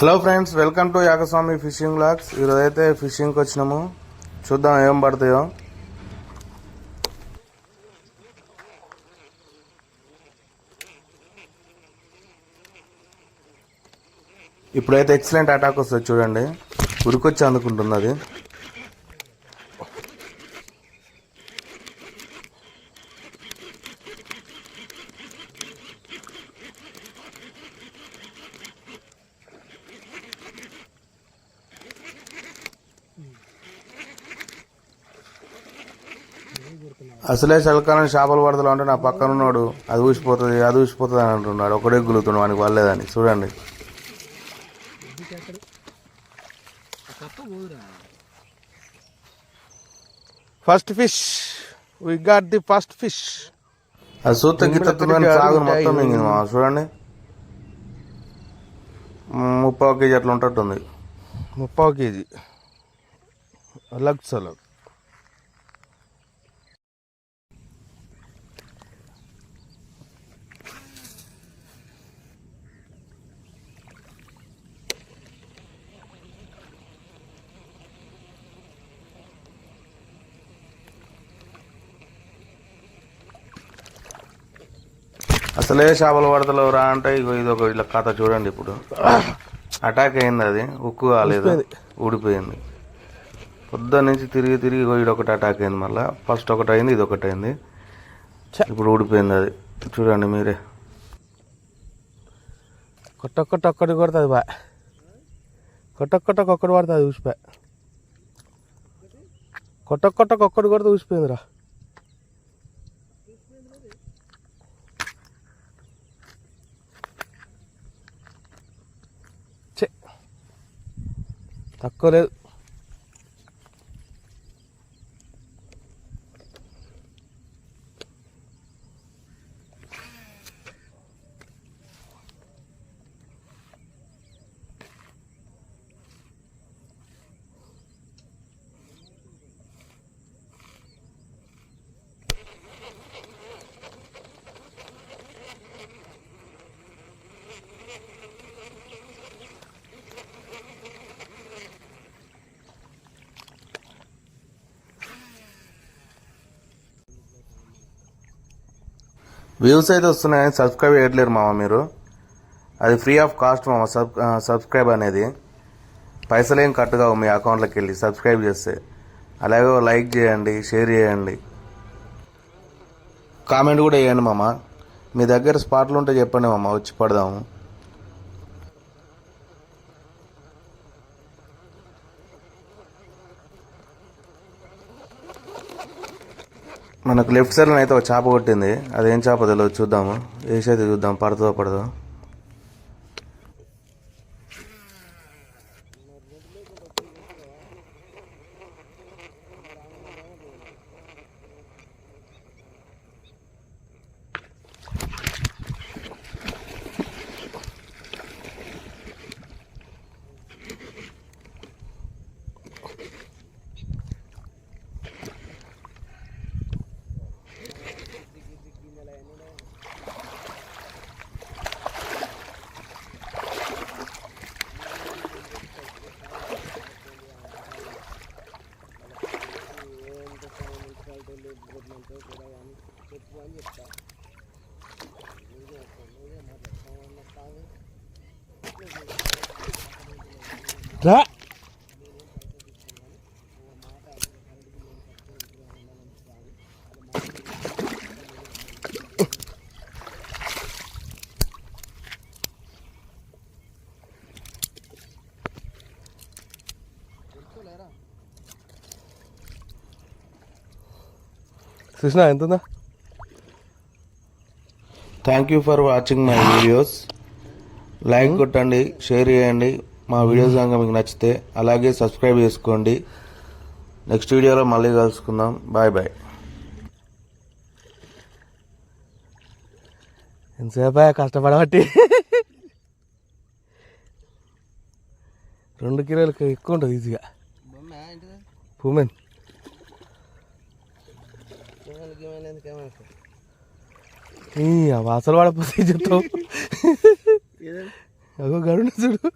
Hello friends welcome to Yagaswami fishing blogs ఈరోజు అయితే ఫిషింగ్కి వచ్చినాము. చూద్దాం ఏం పడతాయో. ఇప్పుడైతే ఎక్సలెంట్ అటాక్ వస్తుంది చూడండి. ఉరికొచ్చి అందుకుంటుంది అది. అసలే చలకాలం చేపలు పడతలు అంటే నా పక్కన ఉన్నాడు అది ఊసిపోతుంది అది ఊసిపోతుంది అని అంటున్నాడు. ఒకడే గులుతున్నాడు వానికి వాళ్ళేదని చూడండి. First fish. We got the first fish అది సూత తునని సాగు మొత్తం మింగింది మా చూడండి. ముప్పావు కేజీ అట్లా ఉంటట్టుంది. ముప్పావు కేజీ. లగ్స్ అలగ్ అసలే చేపలు పడతలేవు రా అంటే ఇగో ఇది ఒక ఇట్లా కథ చూడండి ఇప్పుడు. అటాక్ అయింది అది. ఉక్కు కాలేదు. ఊడిపోయింది. పొద్దున్న నుంచి తిరిగి తిరిగి ఇది ఒకటి అటాక్ అయింది మళ్ళీ. ఫస్ట్ ఒకటి అయింది ఇది ఒకటి అయింది. ఇప్పుడు ఊడిపోయింది అది. చూడండి మీరే. కొట్టొక్కటి ఒక్కటి కొడుతుంది బా. కొట్టొక్కటి ఒక్కటి పడుతుంది ఊసిపోయి కొట్టొక్కటి ఒక్కటి కొడితే ఊసిపోయిందిరా. తక్కువ లేదు వ్యూస్ అయితే వస్తున్నాయని సబ్స్క్రైబ్ చేయట్లేరు మామ మీరు. అది ఫ్రీ ఆఫ్ కాస్ట్ మామ సబ్ సబ్స్క్రైబ్ అనేది. పైసలు ఏం కట్ కావు మీ అకౌంట్లోకి వెళ్ళి సబ్స్క్రైబ్ చేస్తే. అలాగే లైక్ చేయండి షేర్ చేయండి. కామెంట్ కూడా వేయండి మామ. మీ దగ్గర స్పాట్లు ఉంటే చెప్పండి మామ వచ్చి పడదాము. మనకు లెఫ్ట్ సైడ్ అయితే ఒక చేప కొట్టింది. అదేం చేప తెలియదు చూద్దాము. వేసేది చూద్దాం పడుతుందో పడదో. రా. కృష్ణ ఎంత ఉందా thank you for watching my videos like కొట్టండి షేర్ చేయండి. మా వీడియోస్ కనుక మీకు నచ్చితే అలాగే సబ్స్క్రైబ్ చేసుకోండి. నెక్స్ట్ వీడియోలో మళ్ళీ కలుసుకుందాం. Bye bye. ఎంతసేపు కష్టపడబట్టి? రెండు కిలోలకు ఎక్కువ ఉంటుంది ఈజీగా. పూమెన్ వాసన పడపోతే చెప్తావు? అగో గరుణ చూడు.